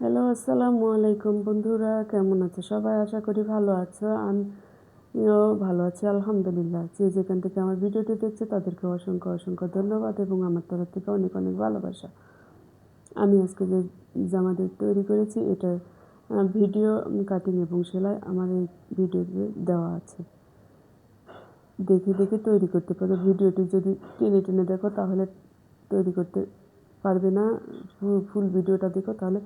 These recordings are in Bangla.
হ্যালো, আসসালামু আলাইকুম বন্ধুরা, কেমন আছো সবাই? আশা করি ভালো আছো। আমিও ভালো আছি, আলহামদুলিল্লাহ। যে যেখান থেকে আমার ভিডিওটি দেখছে, তাদেরকে অসংখ্য অসংখ্য ধন্যবাদ এবং আমার তরফ থেকে অনেক অনেক ভালোবাসা। আমি আজকে যে জামাদের তৈরি করেছি এটার ভিডিও কাটিং এবং সেলাই আমার এই ভিডিওতে দেওয়া আছে। দেখে দেখে তৈরি করতে পারো। ভিডিওটি যদি টেনে টেনে দেখো, তাহলে তৈরি করতে পারবে না। ফুল ভিডিওটা দেখো, তাহলে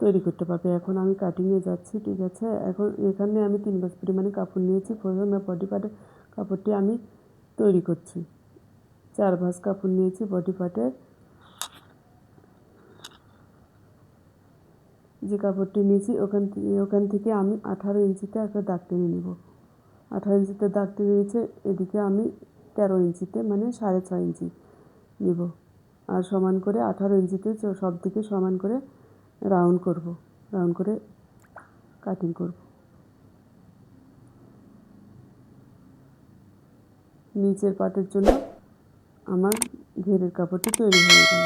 তৈরি করতে পারবে। এখন আমি কাটিংয়ে যাচ্ছি, ঠিক আছে? এখন এখানে আমি তিন গাছ পরিমাণে কাপড় নিয়েছি, প্রথমে বডি পার্টের কাপড়টি আমি তৈরি করছি। চার ভাঁজ কাপড় নিয়েছি বডি পার্টের যে কাপড়টি নিয়েছি, ওখান থেকে ওখান থেকে আমি আঠারো ইঞ্চিতে একটা দাগ টেনে নেব। আঠারো ইঞ্চিতে দাগ টেনে নিয়েছে, এদিকে আমি তেরো ইঞ্চিতে মানে সাড়ে ছয় ইঞ্চি নেব। আর সমান করে আঠারো ইঞ্চিতে সব দিকে সমান করে রাউন্ড করব, রাউন্ড করে কাটিং করব। নিচের পাটের জন্য আমার ঘেরের কাপড়টি তৈরি হয়ে গেল।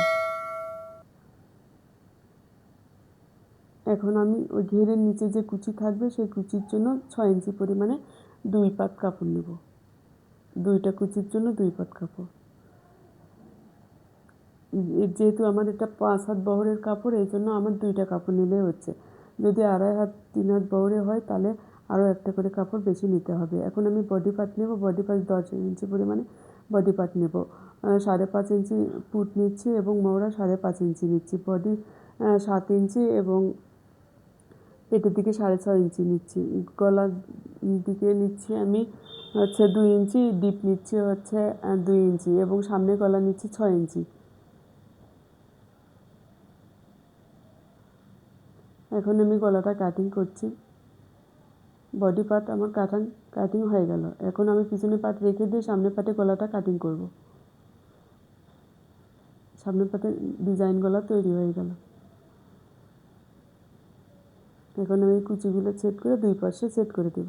এখন আমি ওই ঘেরের নিচে যে কুচি থাকবে, সেই কুচির জন্য ছয় ইঞ্চি পরিমাণে দুই পাত কাপড় নেব। দুইটা কুচির জন্য দুই পাত কাপড়। যেহেতু আমার এটা পাঁচ হাত বহরের কাপড়, এই জন্য আমার দুইটা কাপড় নিলে হচ্ছে। যদি আড়াই হাত, তিন হাত বহরে হয়, তাহলে আরও একটা করে কাপড় বেশি নিতে হবে। এখন আমি বডি পার্ট নেব বডি পার্ট দশ ইঞ্চি পরিমাণে বডি পার্ট নেব। সাড়ে পাঁচ ইঞ্চি পুট নিচ্ছি এবং মৌরা সাড়ে পাঁচ ইঞ্চি নিচ্ছি। বডি সাত ইঞ্চি এবং পেটের দিকে সাড়ে ছয় ইঞ্চি নিচ্ছি। গলার দিকে নিচ্ছি আমি হচ্ছে দুই ইঞ্চি ডিপ নিচ্ছি হচ্ছে দুই ইঞ্চি এবং সামনে গলা নিচ্ছি ছয় ইঞ্চি। এখন আমি গলাটা কাটিং করছি। বডি পার্ট আমার কাটান কাটিং হয়ে গেল। এখন আমি পিছনে পাট রেখে দিয়ে সামনে পাটে গলাটা কাটিং করব। সামনের পাটে ডিজাইন গলা তৈরি হয়ে গেল। এখন আমি কুচিগুলো সেট করে দুই পাশে সেট করে দেব।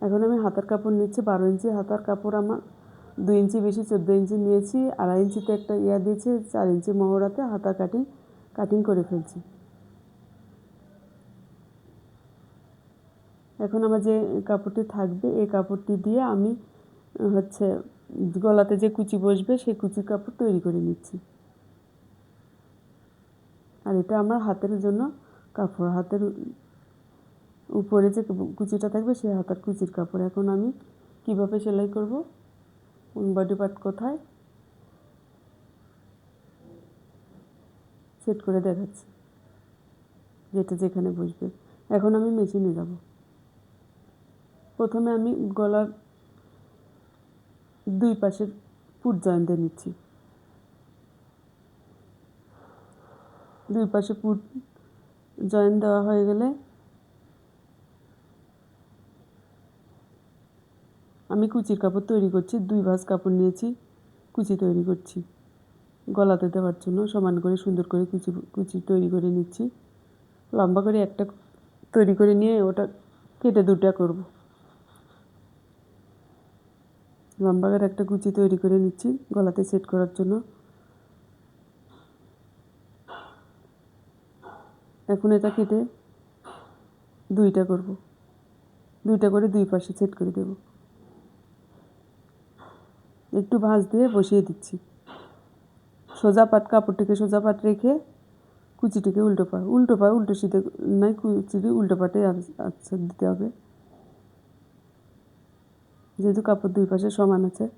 এখন আমি হাতার কাপড় নিচ্ছি, বারো ইঞ্চি হাতার কাপড় আমার দুই ইঞ্চি বেশি, চোদ্দ ইঞ্চি নিয়েছি, আড়াই ইঞ্চিতে একটা ইয়া দিয়েছি, চার ইঞ্চি মহড়াতে হাতার কাটিং কাটিং করে ফেলছি। এখন আমার যে কাপড়টি থাকবে, এই কাপড়টি দিয়ে আমি হচ্ছে গলাতে যে কুচি বসবে, সেই কুচি কাপড় তৈরি করে নিচ্ছি। আর এটা আমার হাতের জন্য কাপড়। হাতের উপরে যে কুচিটা থাকবে, সেই হাতের কুচির কাপড়। এখন আমি কীভাবে সেলাই করব? বডি পার্ট কোথায়? সেট করে দেখাচ্ছি। যেটা যেখানে বসবে। এখন আমি মেশিনে যাব। প্রথমে আমি গলার দুই পাশের ফুট জয়েন দিয়ে নিচ্ছি। দুই পাশে ফুট জয়েন দেওয়া হয়ে গেলে আমি কুচির কাপড় তৈরি করছি, দুই ভাঁজ কাপড় নিয়েছি, কুচি তৈরি করছি। গলাতে দেওয়ার জন্য সমান করে সুন্দর করে কুচি কুচি তৈরি করে নিচ্ছি। লম্বা করে একটা তৈরি করে নিয়ে ওটা কেটে দুটা করব। লম্বা করে একটা কুচি তৈরি করে নিচ্ছি, গলাতে সেট করার জন্য। এখন এটা কেটে দুইটা করব। দুইটা করে দুই পাশে সেট করে দেব। একটু ভাঁজ দিয়ে বসিয়ে দিচ্ছি। সোজা পাট কাপড়টিকে সোজা পাট রেখে কুচিটিকে উল্টো পা উল্টো পা উল্টো সিধে নয় কুচিটি উল্টো পাটে আচ্ছা দিতে হবে। যেহেতু কাপড় দুই পাশে সমান আছে।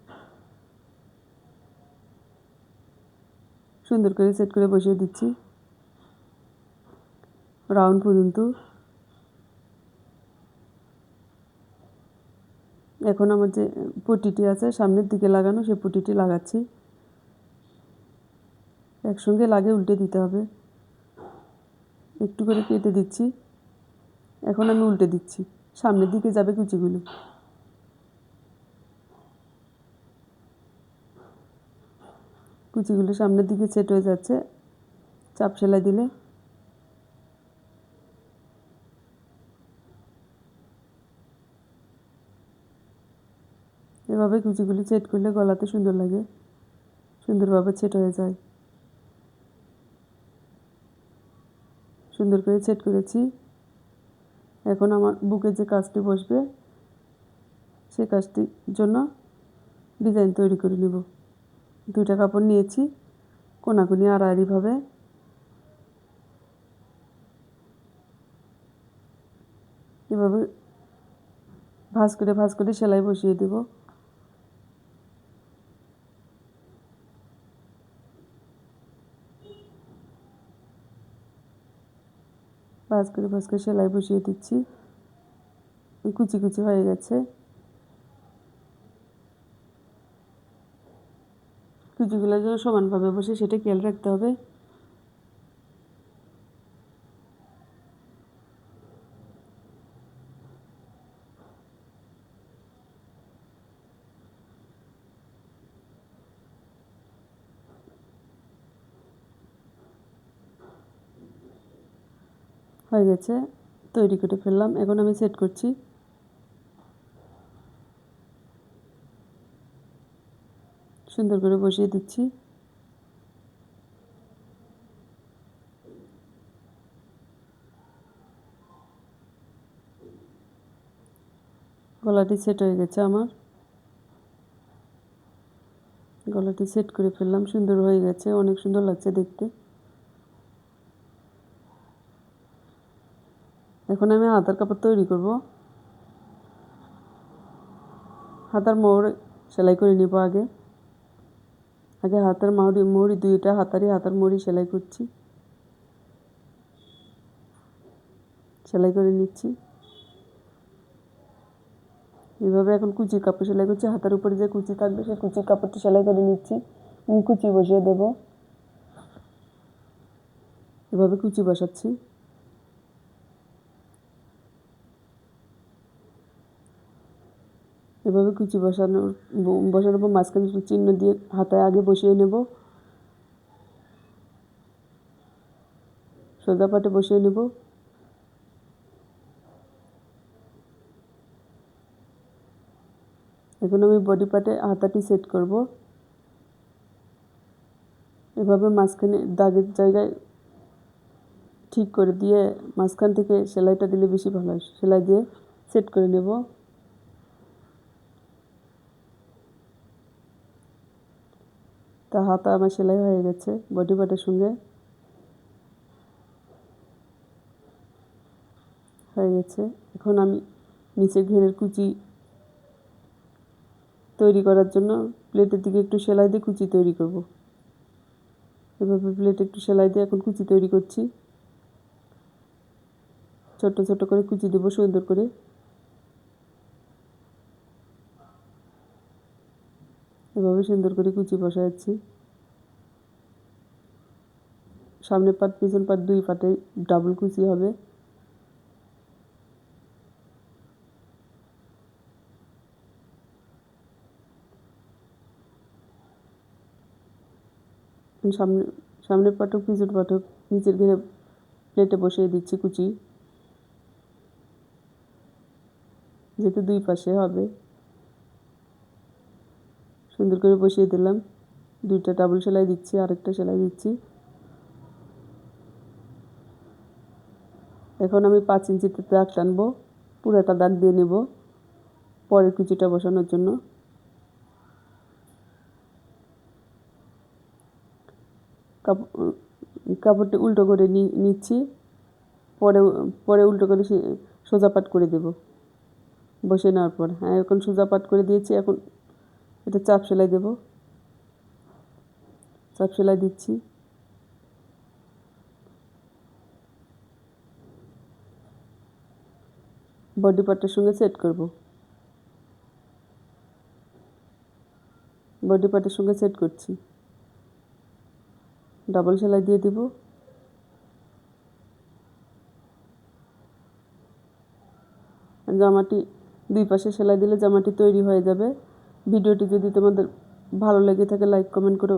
সুন্দর করে সেট করে বসিয়ে দিচ্ছি। রাউন্ড পর্যন্ত। এখন আমার যে পটিটি আছে, সামনের দিকে লাগানো, সে পটিটি লাগাচ্ছি। একসঙ্গে লাগে উল্টে দিতে হবে। একটু করে কেটে দিচ্ছি। এখন আমি উল্টে দিচ্ছি। সামনের দিকে যাবে কুচিগুলো। কুচিগুলো সামনের দিকে সেট হয়ে যাচ্ছে। চাপ সেলাই দিলে। এভাবে কুচিগুলি সেট করলে গলাতে সুন্দর লাগে। সুন্দরভাবে সেট হয়ে যায়। সুন্দর করে সেট করেছি। এখন আমার বুকে যে কাজটি বসবে সেই কাজটির জন্য ডিজাইন তৈরি করে নেব। দুইটা কাপড় নিয়েছি, কোনাকুনি আড়াআড়িভাবে এভাবে ভাঁজ করে ভাঁজ করে সেলাই বসিয়ে দেব। ভাঁজ করে ভাঁজ করে সেলাই বসিয়ে দিচ্ছি। কুচি কুচি হয়ে গেছে। কুচিগুলো যেন সমানভাবে বসে সেটা খেয়াল রাখতে হবে। হয়ে গেছে, তৈরি করে ফেললাম। এখন আমি সেট করছি। সুন্দর করে বসিয়ে দিচ্ছি। গলাটি সেট হয়ে গেছে আমার। গলাটি সেট করে ফেললাম, সুন্দর হয়ে গেছে, অনেক সুন্দর লাগছে দেখতে। এখন আমি হাতার কাপড় তৈরি করব। হাতার মোড় সেলাই করে নিব আগে। আগে হাতার মাউরি মুড়ি, দুইটা হাতারই হাতার মুড়ি সেলাই করছি। সেলাই করে নিচ্ছি। এভাবে এখন কুচির কাপড় সেলাই করছি। হাতার উপরে যে কুচি থাকবে, সেই কুচির কাপড়টি সেলাই করে নিচ্ছি। কুচি বসিয়ে দেব। এভাবে কুচি বসাচ্ছি। এভাবে কুচি বসানোর বসানোর পর মাঝখানে চিহ্ন দিয়ে হাতায় আগে বসিয়ে নেব। সোজা পাটে বসিয়ে নেব। এখন আমি বডি পার্টে হাতাটি সেট করব। এভাবে মাঝখানে দাগের জায়গায় ঠিক করে দিয়ে মাঝখান থেকে সেলাইটা দিলে বেশি ভালো হয়। সেলাই দিয়ে সেট করে নেব। তা হাতা আমার সেলাই হয়ে গেছে বডি পার্টের সঙ্গে হয়ে গেছে। এখন আমি নিচে ঘেরের কুচি তৈরি করার জন্য প্লেটের দিকে একটু সেলাই দিয়ে কুচি তৈরি করব। এভাবে প্লেটে একটু সেলাই দিয়ে এখন কুচি তৈরি করছি। ছোট ছোট করে কুচি দেবো সুন্দর করে। এভাবে সুন্দর করে কুচি বসাচ্ছি। সামনে পাট পিছন পাট দুই পাটে ডাবল কুচি হবে। সামনে, সামনের পাটক পিছন পাটক নিচের ঘেরে প্লেটে বসিয়ে দিচ্ছি কুচি। যেহেতু দুই পাশে হবে। সুন্দর করে বসিয়ে দিলাম। দুইটা ডাবল সেলাই দিচ্ছি, আরেকটা সেলাই দিচ্ছি। এখন আমি পাঁচ ইঞ্চিতে দাগ টানবো, পুরোটা দাগ দিয়ে নেব পরের কিছুটা বসানোর জন্য। কাপড়টি উল্টো করে নিচ্ছি, পরে পরে উল্টো করে সোজা পাট করে দেব। বসে নেওয়ার পর। হ্যাঁ এখন সোজা পাট করে দিয়েছি, এখন এটা চাপ সেলাই দেব। চাপ সেলাই দিচ্ছি। বডি পার্টের সঙ্গে সেট করব। বডি পার্টের সঙ্গে সেট করছি। ডাবল সেলাই দিয়ে দিব। জামাটি দুই পাশে সেলাই দিলে জামাটি তৈরি হয়ে যাবে। ভিডিওটি যদি তোমাদের ভালো লেগে থাকে লাইক কমেন্ট করো